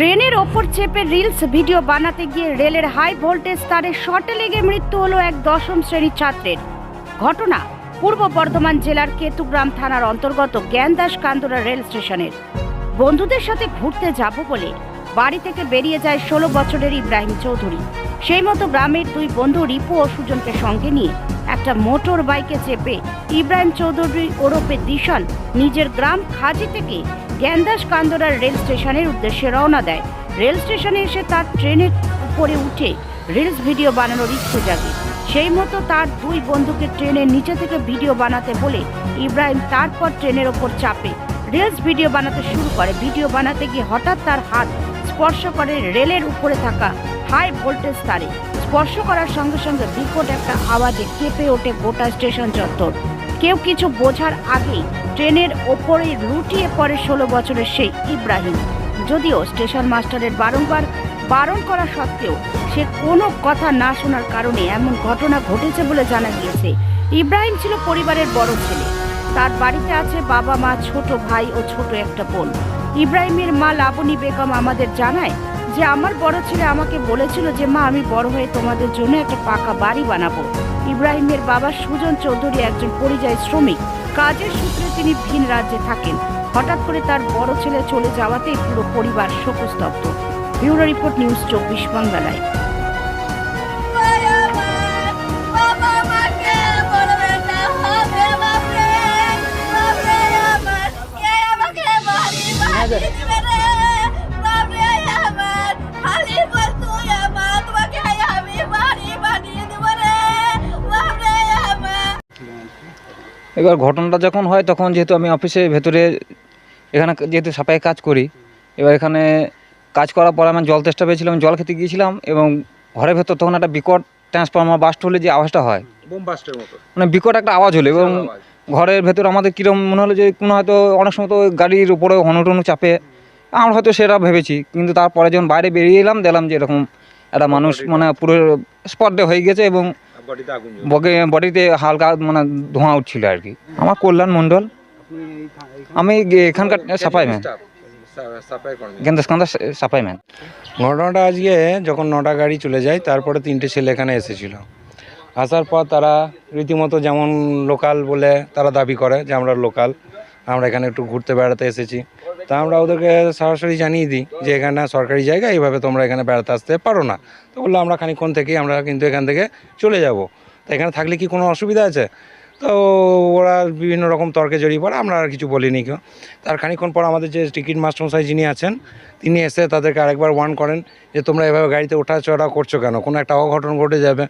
ট্রেনের ওপর চেপে রিলস ভিডিও বানাতে গিয়ে রেলের হাই ভোল্টেজ তারে শর্টে লেগে মৃত্যু হলো এক দশম শ্রেণির ছাত্রের। ঘটনা, পূর্ব বর্ধমান জেলার কেতুগ্রাম থানার অন্তর্গত জ্ঞানদাস কান্দুরা রেল স্টেশনের। বন্ধুদের সাথে ঘুরতে যাব বলে বাড়ি থেকে বেরিয়ে যায় ষোলো বছরের ইব্রাহিম চৌধুরী। সেই মতো গ্রামের দুই বন্ধু রিপু ও সুজনকে সঙ্গে নিয়ে একটা মোটর বাইকে চেপে ইব্রাহিম চৌধুরী ওরফে দিশান নিজের গ্রাম খাজি থেকে জ্ঞানদাস কান্দোরার রেল স্টেশনের উদ্দেশ্যে রওনা দেয়। রেল স্টেশনে এসে তার ট্রেনের উপরে উঠে রিলস ভিডিও বানানোর ইচ্ছে জাগে। সেই মতো তার দুই বন্ধুকে ট্রেনের নিচে থেকে ভিডিও বানাতে বলে ইব্রাহিম তারপর ট্রেনের ওপর চাপে। রিলস ভিডিও বানাতে শুরু করে। ভিডিও বানাতে গিয়ে হঠাৎ তার হাত স্পর্শ করে রেলের উপরে থাকা হাই ভোল্টেজ তারে। স্পর্শ করার সঙ্গে সঙ্গে বিকট একটা আওয়াজে কেঁপে ওঠে গোটা স্টেশন চত্বর। কেউ কিছু বোঝার আগেই ট্রেনের ওপরে লুটিয়ে পড়ে ষোলো বছরের সেই ইব্রাহিম। যদিও স্টেশন মাস্টারের বারংবার বারণ করা সত্ত্বেও সে কোনো কথা না শোনার কারণে এমন ঘটনা ঘটেছে বলে জানা গিয়েছে। ইব্রাহিম ছিল পরিবারের বড় ছেলে। তার বাড়িতে আছে বাবা, মা, ছোট ভাই ও ছোট একটা বোন। ইব্রাহিমের মা লাবণী বেগম আমাদের জানায় যে, আমার বড় ছেলে আমাকে বলেছিল যে, মা, আমি বড় হয়ে তোমাদের জন্য একটা পাকা বাড়ি বানাবো। ইব্রাহিমের বাবা সুজন চৌধুরী একজন পরিযায়ী শ্রমিক। কাজের সূত্রে তিনি ভিন রাজ্যে থাকেন। হঠাৎ করে তার বড় ছেলে চলে যাওয়াতেই পুরো পরিবার শোকস্তব্ধ। ব্যুরো রিপোর্ট নিউজ চব্বিশ বাংলা লাইভ এবার ঘটনাটা যখন হয় তখন যেহেতু আমি অফিসে ভেতরে এখানে যেহেতু সাপাই কাজ করি এবার এখানে কাজ করার পর আমি জল তেষ্টা পেয়েছিলাম জল খেতে গিয়েছিলাম এবং ঘরের ভেতর তখন একটা বিকট ট্রান্সফর্মার বাস্ট হলে যে আওয়াজটা হয় মানে বিকট একটা আওয়াজ হলো এবং ঘরের ভেতর আমাদের কীরকম মনে হলো যে কোনো হয়তো অনেক সময় তো গাড়ির উপরে হনুটনু চাপে আমরা হয়তো সেটা ভেবেছি কিন্তু তারপরে যখন বাইরে বেরিয়ে এলাম দেখলাম যে এরকম একটা মানুষ মানে পুরো স্পটে হয়ে গেছে এবং বডিতে আগুন বডিতে হালকা মানে ধোঁয়া উঠছিল আর কি। আমার কল্যাণ মণ্ডল। আমি এখানকার সাফাই ম্যান। সাফাই ম্যান। ঘটনাটা আজকে যখন নটা গাড়ি চলে যায় তারপরে তিনটে ছেলে এখানে এসেছিল। আসার পর তারা রীতিমতো যেমন লোকাল বলে তারা দাবি করে যে আমরা লোকাল। আমরা এখানে একটু ঘুরতে বেড়াতে এসেছি। তা আমরা ওদেরকে সরাসরি জানিয়ে দিই যে এখানে সরকারি জায়গা, এইভাবে তোমরা এখানে বেড়াতে আসতে পারো না। তো বলল, আমরা খানিকক্ষণ থেকেই আমরা কিন্তু এখান থেকে চলে যাব। তা এখানে থাকলে কি কোনো অসুবিধা আছে? তো ওরা বিভিন্ন রকম তর্কে জড়িয়ে পড়ে, আমরা আর কিছু বলিনি কেউ। তার খানিকক্ষণ পর আমাদের যে টিকিট মাস্টারমশাই যিনি আছেন, তিনি এসে তাদেরকে আরেকবার ওয়ার্ন করেন যে তোমরা এভাবে গাড়িতে ওঠা চড়া করছ কেন? কোনো একটা অঘটন ঘটে যাবে।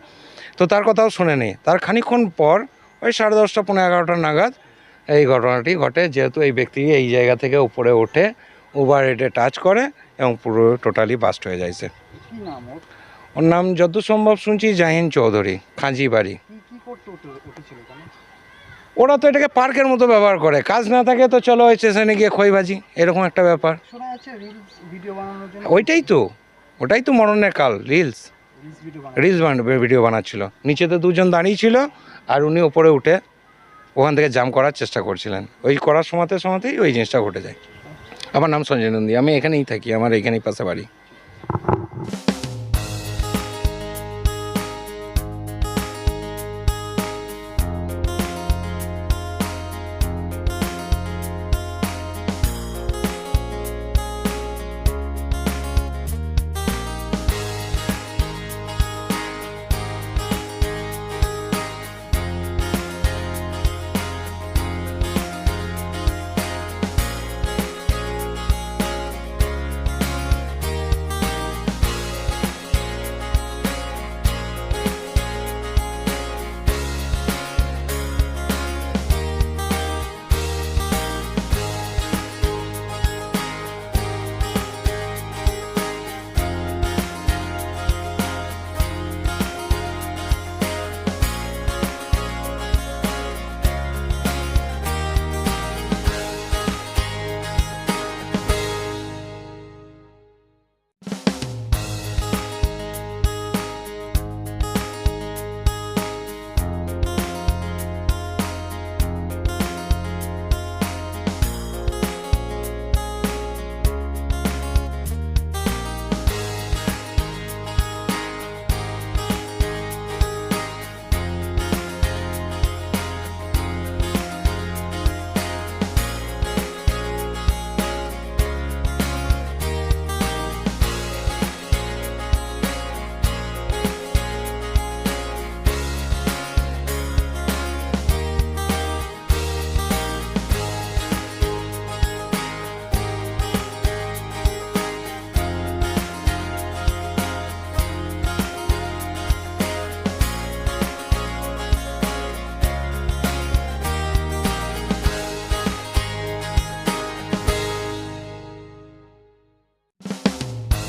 তো তার কথাও শুনে নেই। তার খানিকক্ষণ পর ওই সাড়ে দশটা পনেরো এগারোটা নাগাদ এই ঘটনাটি ঘটে যেহেতু এই ব্যক্তি এই জায়গা থেকে উপরে ওঠে ওভার হেডে টাচ করে এবং পুরো টোটালি বাস্ট হয়ে যাইছে। ওর? নাম যত সম্ভব শুনছি জাহিন চৌধুরী খাঁজি বাড়ি ওরা তো এটাকে পার্কের মতো ব্যবহার করে। কাজ না থাকে তো চলো ওই স্টেশনে গিয়ে খইবাজি এরকম একটা ব্যাপার। ওইটাই তো ওটাই তো মরণের কাল রিলস রিলস ভিডিও বানাচ্ছিল। নিচেতে দুজন দাঁড়িয়ে ছিল আর উনি ওপরে উঠে ওখান থেকে জাম করার চেষ্টা করছিলেন। ওই করার সময়তে সময়তেই ওই জিনিসটা ঘটে যায়। আমার নাম সঞ্জয় নন্দী, আমি এখানেই থাকি, আমার এখানেই পাশে বাড়ি